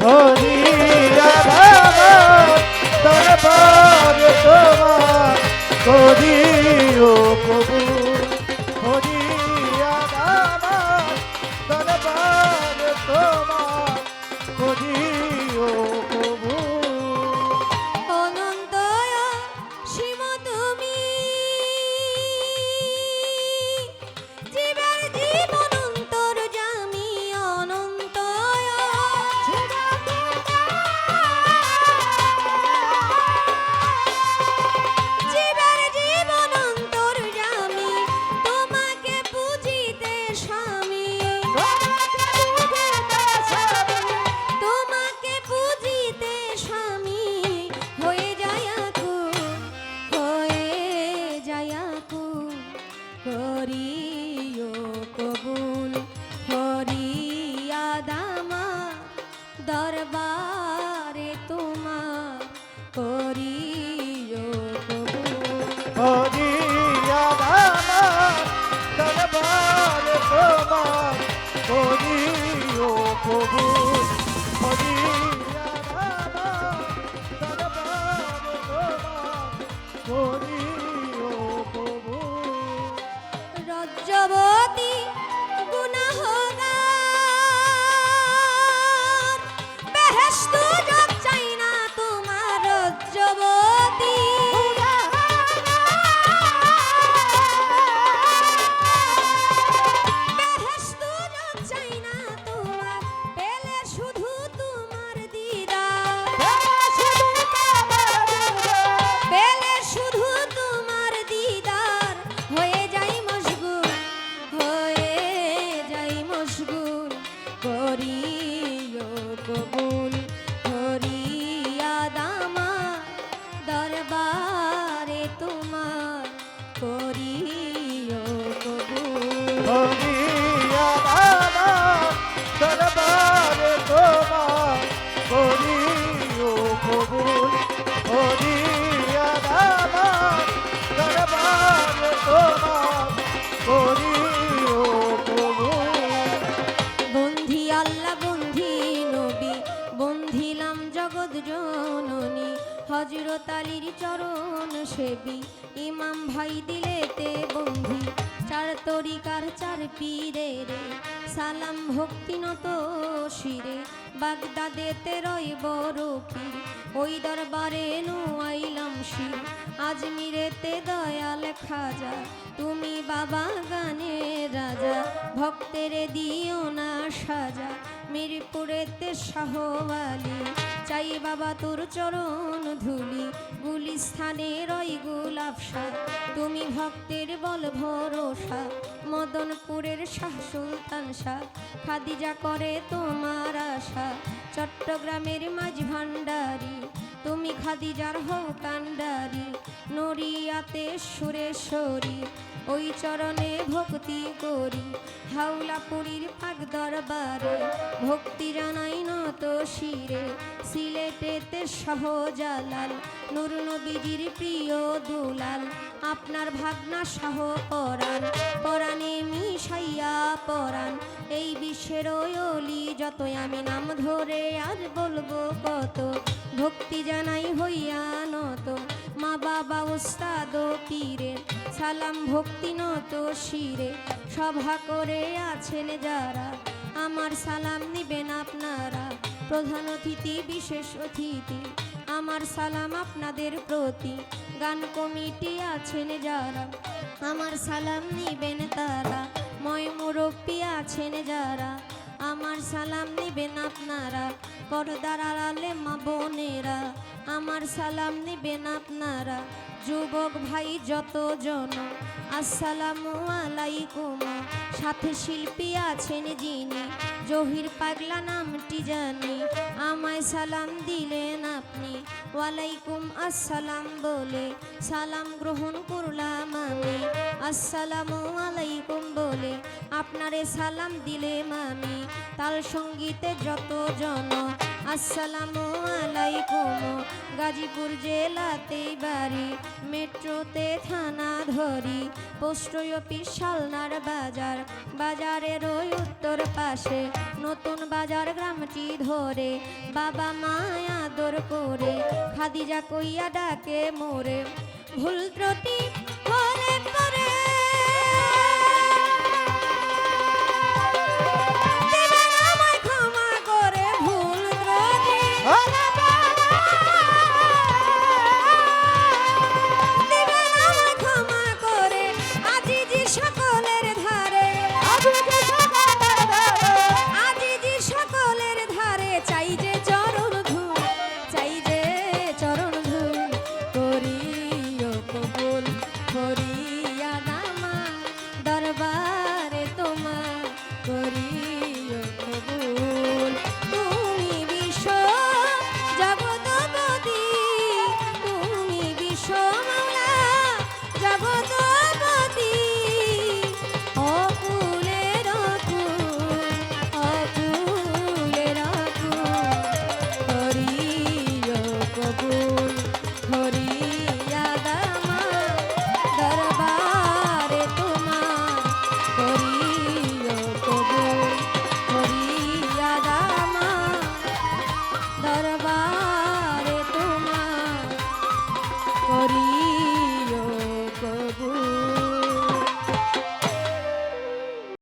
বাবা দরবার তোমার দরবারে হজরত আলীর চরণ সেবী। ইমাম ভাই দিলেতে বন্ধি। চার তরিকার চার পীরে রে। সালাম ভক্তি নত শিরে। বাগদাদেতে রয় বড় পীর ওই দরবারে নুয়াইলাম শির। আজমিরেতে দয়াল খাজা তুমি বাবা গানের রাজা। ভক্তের দিও না সাজা। মিরপুরেতে শাহওয়ালি। চাই বাবা তোর চরণ ধুলি, গুলিস্থানে রই গুলাবসা তুমি ভক্তের বল ভরসা, মদনপুরের শাহ সুলতান শাহ। খাদিজা করে তোমার আশা, চট্টগ্রামের মাঝ ভান্ডারি। তুমি খাদিজার হও কান্ডারি নড়িয়াতে সুরেশ্বরী ওই চরণে ভক্তি করি। হাওলাপুরীর পাক দরবারে ভক্তি জানাই নত শিরে, সিলেটেতে শাহজালাল, নূর নবীজির প্রিয় দুলাল। আপনার ভাবনা সহ পরাণ, পরাণে মিশাইয়া পরাণ। এই বিশ্বের ওই অলি, যতই আমি নাম ধরে আর বলব কত, ভক্তি জানাই হইয়া বাবা উস্তাদ পীরে, সালাম ভক্তি নত শিরে, সভা করে আছেন যারা, আমার সালাম নিবেন আপনারা। প্রধান অতিথি, বিশেষ অতিথি, আমার সালাম আপনাদের প্রতি। গান কমিটি আছেন যারা, আমার সালাম নিবেন তারা। ময় মুরব্বী আছেন যারা আমার সালাম নিবেন আপনারা, পর্দার আড়ালে মা বোনেরা। আমার সালাম নিবেন আপনারা, যুবক ভাই যত জন আসসালামু আলাইকুম। সাথে শিল্পী আছেন যিনি, জহির পাগলা নামটি জানি। আমায় সালাম দিলেন আপনি, ওয়ালাইকুম আসসালাম বলে। সালাম গ্রহণ করলাম আমি, আসসালামু আলাইকুম বলে। আপনারে সালাম দিলেম আমি। তাল সঙ্গীতে যত জন, আসসালামু আলাইকুম, গাজীপুর জেলাতেই বাড়ি, মেট্রোতে থানা ধরি, পোস্ট অফিস শালনার বাজার, বাজারের ওই উত্তর পাশে, নতুন বাজার গ্রামটি ধরে, বাবা মায়া আদর করে, খাদিজা কইয়া ডাকে মোরে, ভুল ত্রুটি ত্রুটি